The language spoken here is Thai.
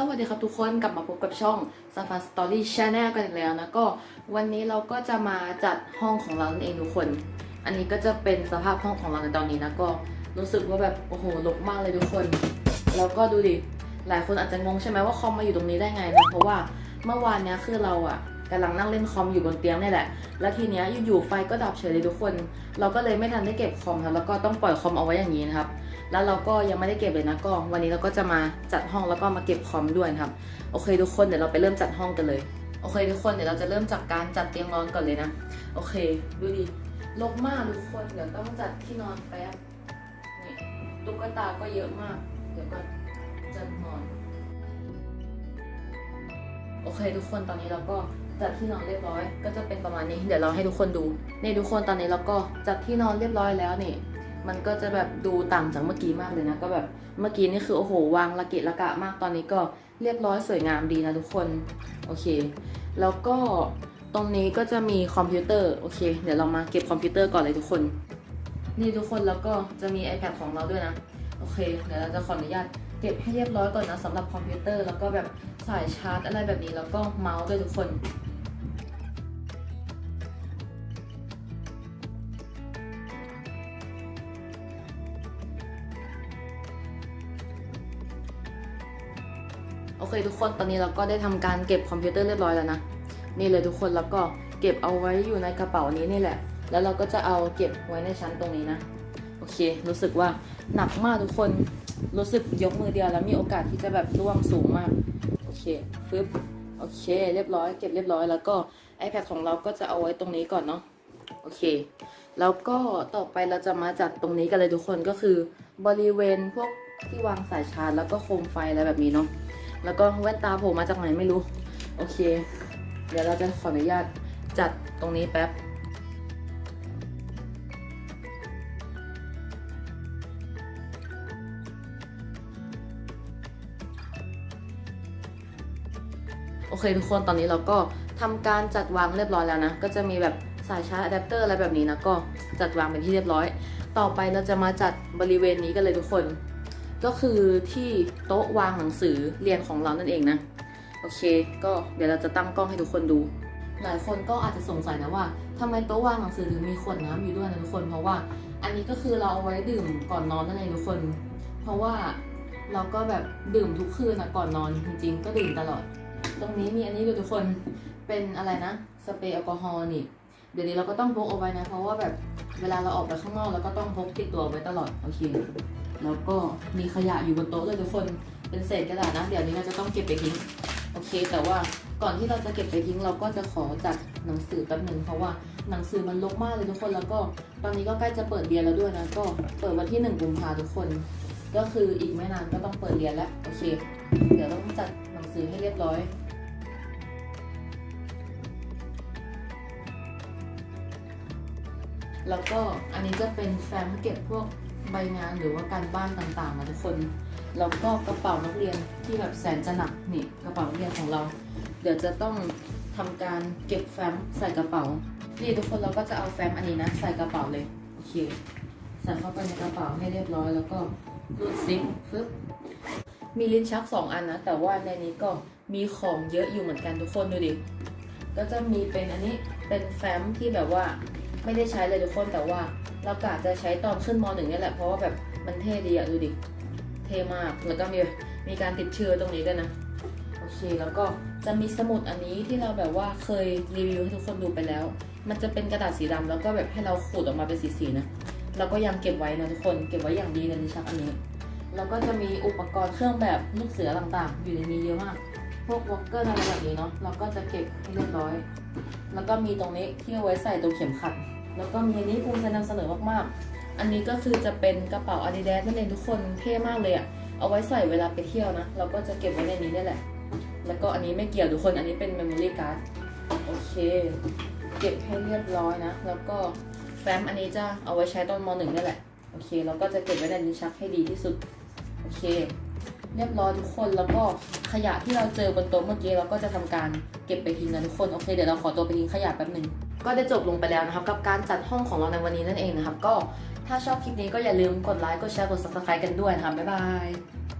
สวัสดีครับทุกคนกลับมาพบกับช่อง s a f a Story Channel กันอีกแล้วนะก็วันนี้เราก็จะมาจัดห้องของเรานั่นเองทุกคน อันนี้ก็จะเป็นสภาพห้องของเราในตอนนี้นะก็รู้สึกว่าแบบโอ้โหรกมากเลยทุกคน แล้วก็ดูดิหลายคนอาจจะงงใช่ไหมว่าคอมมาอยู่ตรงนี้ได้ไงนะเพราะว่าเมื่อวานเนี้ยคือเราอะ กำลังนั่งเล่นคอมอยู่บนเตียงนี่แหละ แล้วทีเนี้ยอยู่ๆไฟก็ดับเฉยเลยทุกคน เราก็เลยไม่ทันได้เก็บคอมครับแล้วก็ต้องปล่อยคอมเอาไว้อย่างนี้นะครับ แล้วเราก็ยังไม่ได้เก็บเลยนะก็วันนี้เราก็จะมาจัดห้องแล้วก็มาเก็บคอมด้วยครับ โอเคทุกคนเดี๋ยวเราไปเริ่มจัดห้องกันเลย โอเคทุกคนเดี๋ยวเราจะเริ่มจากการจัดเตียงนอนก่อนเลยนะ โอเค ดูดิรกมากทุกคน เดี๋ยวต้องจัดที่นอนแป๊บ นี่ตุ๊กตาก็เยอะมาก เดี๋ยวก่อนจัดนอน โอเคทุกคนตอนนี้เราก็ จัดที่นอนเรียบร้อย ก็จะเป็นประมาณนี้เดี๋ยวเราให้ทุกคนดูนี่ทุกคนตอนนี้เราก็จัดที่นอนเรียบร้อยแล้วนี่ มันก็จะแบบดูต่างจากเมื่อกี้มากเลยนะ ก็แบบเมื่อกี้นี่คือโอ้โหวางระเกะระกะมากตอนนี้ก็เรียบร้อยสวยงามดีนะทุกคนโอเค แล้วก็ตรงนี้ก็จะมีคอมพิวเตอร์โอเค เดี๋ยวเรามาเก็บคอมพิวเตอร์ก่อนเลยทุกคน นี่ทุกคนแล้วก็จะมี iPad ของเราด้วยนะโอเค เดี๋ยวเราจะขออนุญาตเก็บให้เรียบร้อยก่อนนะสำหรับคอมพิวเตอร์แล้วก็แบบสายชาร์จอะไรแบบนี้แล้วก็เมาส์ด้วยทุกคน โอเคทุกคนตอนนี้เราก็ได้ทำการเก็บคอมพิวเตอร์เรียบร้อยแล้วนะ นี่เลยทุกคนแล้วก็เก็บเอาไว้อยู่ในกระเป๋านี้นี่แหละ แล้วเราก็จะเอาเก็บไว้ในชั้นตรงนี้นะ โอเค รู้สึกว่าหนักมากทุกคน รู้สึกยกมือเดียวแล้วมีโอกาสที่จะแบบร่วงสูงมาก โอเค ฟึบ โอเค เรียบร้อย เก็บเรียบร้อย แล้วก็ iPad ของเราก็จะเอาไว้ตรงนี้ก่อนเนาะ โอเค แล้วก็ต่อไปเราจะมาจัดตรงนี้กันเลยทุกคน ก็คือบริเวณพวกที่วางสายชาร์จแล้วก็โคมไฟอะไรแบบนี้เนาะ แล้วก็แว่นตาโผล่มาจากไหนไม่รู้ โอเค เดี๋ยวเราจะขออนุญาตจัดตรงนี้แป๊บโอเคทุกคนตอนนี้เราก็ทำการจัดวางเรียบร้อยแล้วนะ ก็จะมีแบบสายชาร์จอะแดปเตอร์อะไรแบบนี้นะ ก็จัดวางเป็นที่เรียบร้อย ต่อไปเราจะมาจัดบริเวณนี้กันเลยทุกคน ก็คือที่โต๊ะวางหนังสือเรียนของเรานั่นเองนะ โอเค ก็เดี๋ยวเราจะตั้งกล้องให้ทุกคนดู หลายคนก็อาจจะสงสัยนะว่าทำไมโต๊ะวางหนังสือถึงมีขวดน้ำอยู่ด้วยนะทุกคน เพราะว่าอันนี้ก็คือเราเอาไว้ดื่มก่อนนอนนั่นเองทุกคน เพราะว่าเราก็แบบดื่มทุกคืนนะก่อนนอนจริงๆ ก็ดื่มตลอด ตรงนี้มีอันนี้ด้วยทุกคน เป็นอะไรนะ สเปรย์แอลกอฮอล์นี่ เดี๋ยวนี้เราก็ต้องพกเอาไว้นะ เพราะว่าแบบเวลาเราออกไปข้างนอกเราก็ต้องพกติดตัวไว้ตลอดโอเค แล้วก็มีขยะอยู่บนโต๊ะเลยทุกคนเป็นเศษกระดาษนะ เดี๋ยวนี้เราจะต้องเก็บไปทิ้งโอเค แต่ว่าก่อนที่เราจะเก็บไปทิ้งเราก็จะขอจัดหนังสือแป๊บหนึ่งเพราะว่าหนังสือมันรกมากเลยทุกคนแล้วก็ตอนนี้ก็ใกล้จะเปิดเรียนแล้วด้วยนะก็เปิดวันที่หนึ่งกุมภาทุกคน ก็คืออีกไม่นานก็ต้องเปิดเรียนแล้วโอเค เดี๋ยวต้องจัดหนังสือให้เรียบร้อย แล้วก็อันนี้จะเป็นแฟ้มเก็บพวกใบงานหรือว่าการบ้านต่างๆนะทุกคน แล้วก็กระเป๋านักเรียนที่แบบแสนจะหนักนี่กระเป๋านักเรียนของเรา เดี๋ยวจะต้องทำการเก็บแฟ้มใส่กระเป๋า นี่ทุกคนเราก็จะเอาแฟ้มอันนี้นะใส่กระเป๋าเลย โอเค ใส่เข้าไปในกระเป๋าให้เรียบร้อยแล้วก็รูดซิปฟึบมีลิ้นชักสองอันนะ แต่ว่าในนี้ก็มีของเยอะอยู่เหมือนกันทุกคนดูดิ ก็จะมีเป็นอันนี้เป็นแฟ้มที่แบบว่า ไม่ได้ใช้เลยทุกคนแต่ว่าเรากะจะใช้ตอนขึ้นมหนึ่งนี่แหละเพราะว่าแบบมันเท่ดีอะดูดิเท่มากแล้วก็มีมีการติดเชื้อตรงนี้ด้วยนะโอเคแล้วก็จะมีสมุดอันนี้ที่เราแบบว่าเคยรีวิวให้ทุกคนดูไปแล้ว มันจะเป็นกระดาษสีดำแล้วก็แบบให้เราขูดออกมาเป็นสีๆนะเราก็ยังเก็บไว้นะทุกคนเก็บไว้อย่างดีในลิ้นชักอันนี้แล้วก็จะมีอุปกรณ์เครื่องแบบลูกเสือต่างๆ อยู่ในนี้เยอะมาก พวกวอลเกอร์อะไรแบบนี้เนาะเราก็จะเก็บให้เรียบร้อย แล้วก็มีตรงนี้ที่เอาไว้ใส่ตรงเข็มขัด แล้วก็มีอันนี้ภูมิใจนำเสนอมากๆ อันนี้ก็คือจะเป็นกระเป๋า Adidas นั่นเองทุกคนเท่มากเลยอะเอาไว้ใส่เวลาไปเที่ยวนะ เราก็จะเก็บไว้ในนี้นี่แหละ แล้วก็อันนี้ไม่เกี่ยวทุกคนอันนี้เป็น memory card โอเค เก็บให้เรียบร้อยนะ แล้วก็แฟ้มอันนี้จะเอาไว้ใช้ตอนมหนึ่งนี่แหละโอเคเราก็จะเก็บไว้ในลิ้นชักให้ดีที่สุดโอเค เรียบร้อยทุกคนแล้วก็ขยะที่เราเจอบนโต๊ะเมื่อกี้เราก็จะทำการเก็บไปทิ้งนะทุกคนโอเคเดี๋ยวเราขอตัวไปทิ้งขยะแป๊บหนึงก็ได้จบลงไปแล้วนะครับ กับการจัดห้องของเราในวันนี้นั่นเองนะครับ ก็ถ้าชอบคลิปนี้ก็อย่าลืมกดไลค์กดแชร์กด subscribe กันด้วยนะครับบ๊ายบาย